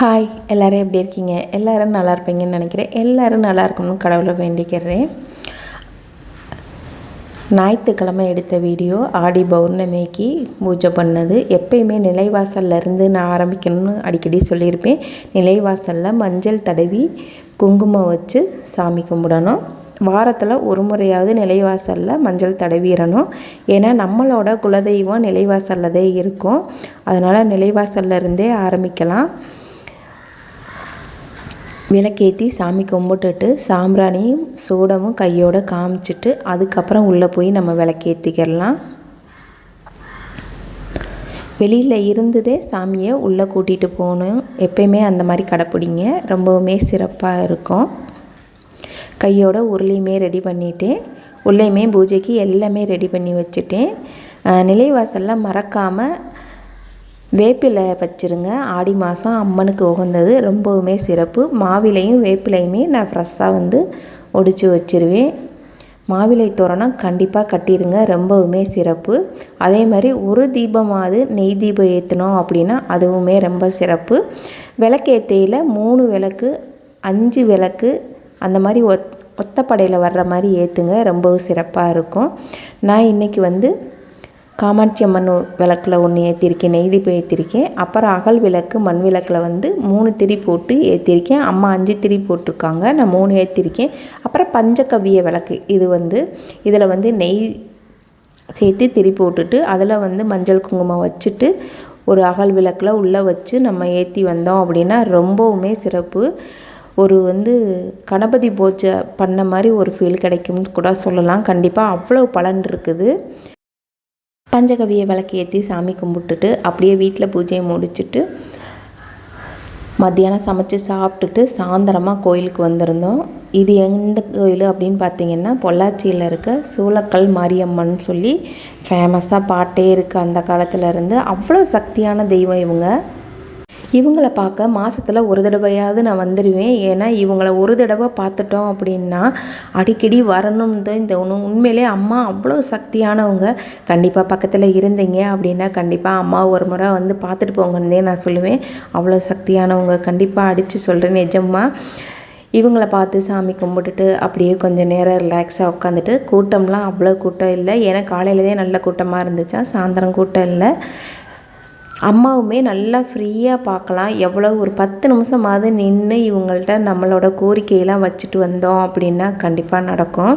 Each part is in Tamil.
ஹாய் எல்லோரும் எப்படி இருக்கீங்க? எல்லோரும் நல்லா இருப்பீங்கன்னு நினைக்கிறேன். எல்லோரும் நல்லா இருக்கணும்னு கடவுளை வேண்டிக்கிறேன். ஞாயிற்றுக்கிழமை எடுத்த வீடியோ ஆடி பௌர்ணமிக்கு பூஜை பண்ணது. எப்பயுமே நிலைவாசல்ல இருந்து நான் ஆரம்பிக்கணும்னு அடிக்கடி சொல்லியிருப்பேன். நிலைவாசலில் மஞ்சள் தடவி குங்குமம் வச்சு சாமி கும்பிடணும். வாரத்தில் ஒரு முறையாவது நிலைவாசலில் மஞ்சள் தடவிடணும். ஏன்னா நம்மளோட குலதெய்வம் நிலைவாசலில் தான் இருக்கும். அதனால் நிலைவாசல்ல இருந்தே ஆரம்பிக்கலாம். விளக்கேற்றி சாமி கும்பிட்டுட்டு சாம்பிராணியும் சூடமும் கையோடு காமிச்சிட்டு அதுக்கப்புறம் உள்ளே போய் நம்ம விளக்கேற்றிக்கிறலாம் வெளியில் இருந்ததே சாமியை உள்ளே கூட்டிகிட்டு போகணும். எப்பயுமே அந்த மாதிரி கடைப்பிடிங்க. ரொம்பவுமே சிறப்பாக இருக்கும். கையோட உருளையுமே ரெடி பண்ணிவிட்டேன் உள்ளேயுமே பூஜைக்கு எல்லாமே ரெடி பண்ணி வச்சுட்டேன். நிலைவாசலில் மறக்காமல் வேப்பிலை வச்சுருங்க. ஆடி மாதம் அம்மனுக்கு உகந்தது. ரொம்பவுமே சிறப்பு. மாவிலையும் வேப்பிலையுமே நான் ஃப்ரெஷ்ஷாக வந்து ஒடிச்சு வச்சுருவேன். மாவிலை தோரணம் கண்டிப்பாக கட்டிடுங்க ரொம்பவுமே சிறப்பு. அதே மாதிரி ஒரு தீபமாவது நெய் தீபம் ஏற்றினோம் அப்படின்னா அதுவுமே ரொம்ப சிறப்பு. விளக்கேற்றையில் மூணு விளக்கு அஞ்சு விளக்கு அந்த மாதிரி ஒத் ஒத்தப்படையில் வர்ற மாதிரி ஏற்றுங்க ரொம்பவும் சிறப்பாக இருக்கும். நான் இன்றைக்கி வந்து காமாட்சி அம்மன் விளக்கில் ஒன்று ஏற்றிருக்கேன் நெய் தீபம் ஏற்றிருக்கேன் அப்புறம் அகல் விளக்கு மண் விளக்கில் வந்து மூணு திரி போட்டு ஏற்றிருக்கேன் அம்மா அஞ்சு திரி போட்டிருக்காங்க நான் மூணு ஏற்றிருக்கேன் அப்புறம் பஞ்சகவிய விளக்கு இது வந்து இதில் வந்து நெய் சேர்த்து திரி போட்டுட்டு அதில் வந்து மஞ்சள் குங்குமம் வச்சுட்டு ஒரு அகல் விளக்கில் உள்ளே வச்சு நம்ம ஏற்றி வந்தோம் அப்படின்னா ரொம்பவுமே சிறப்பு. ஒரு வந்து கணபதி பூஜை பண்ண மாதிரி ஒரு ஃபீல் கிடைக்கும்னு கூட சொல்லலாம். கண்டிப்பாக அவ்வளோ பலன் இருக்குது. பஞ்சகவியை விளக்கு ஏற்றி சாமி கும்பிட்டுட்டு அப்படியே வீட்டில் பூஜையை முடிச்சுட்டு மத்தியானம் சமைச்சு சாப்பிட்டுட்டு சாயந்தரமாக கோயிலுக்கு வந்திருந்தோம். இது எந்த கோயில் அப்படின்னு பார்த்தீங்கன்னா பொள்ளாச்சியில் இருக்க சூளக்கல் மாரியம்மன் சொல்லி ஃபேமஸாக பாட்டே இருக்குது அந்த காலத்துலேருந்து அவ்வளோ சக்தியான தெய்வம் இவங்க. இவங்களை பார்க்க மாதத்தில் ஒரு தடவையாவது நான் வந்துடுவேன் ஏன்னா இவங்களை ஒரு தடவை பார்த்துட்டோம் அப்படின்னா அடிக்கடி வரணும்னு தான் இந்த ஒன்று உண்மையிலே அம்மா அவ்வளோ சக்தியானவங்க. கண்டிப்பாக பக்கத்தில் இருந்தீங்க அப்படின்னா கண்டிப்பாக அம்மா ஒரு முறை வந்து பார்த்துட்டு போங்கன்னே நான் சொல்லுவேன். அவ்வளோ சக்தியானவங்க. கண்டிப்பாக அடித்து சொல்கிறேன் நிஜமாக இவங்கள பார்த்து சாமி கும்பிட்டுட்டு அப்படியே கொஞ்சம் நேரம் ரிலாக்ஸாக உட்காந்துட்டு கூட்டம்லாம் அவ்வளோ கூட்டம் இல்லை. ஏன்னா காலையிலதே நல்ல கூட்டமாக இருந்துச்சா? சாயந்தரம் கூட்டம் இல்லை. அம்மாவுமே நல்லா ஃப்ரீயாக பார்க்கலாம். எவ்வளோ ஒரு பத்து நிமிஷமாவது நின்று இவங்கள்ட்ட நம்மளோட கோரிக்கையெல்லாம் வச்சுட்டு வந்தோம் அப்படின்னா கண்டிப்பாக நடக்கும்.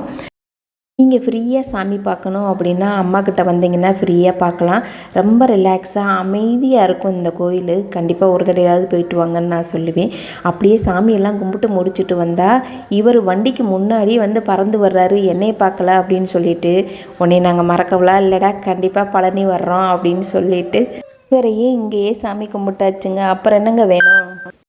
நீங்கள் ஃப்ரீயாக சாமி பார்க்கணும் அப்படின்னா அம்மாக்கிட்ட வந்தீங்கன்னா ஃப்ரீயாக பார்க்கலாம். ரொம்ப ரிலாக்ஸாக அமைதியாக இருக்கும் இந்த கோயில். கண்டிப்பாக ஒரு தடவையாவது போயிட்டு வாங்கன்னு நான் சொல்லுவேன். அப்படியே சாமியெல்லாம் கும்பிட்டு முடிச்சுட்டு வந்தால் இவர் வண்டிக்கு முன்னாடி வந்து பறந்து வர்றாரு என்னையை பார்க்கல? அப்படின்னு சொல்லிட்டு உன்னை நாங்கள் மறக்கவலாம் இல்லைடா கண்டிப்பாக பழனி வர்றோம் அப்படின்னு சொல்லிட்டு இவரையே இங்கேயே சாமி கும்பிட்டாச்சுங்க. அப்புறம் என்னங்க வேணும்?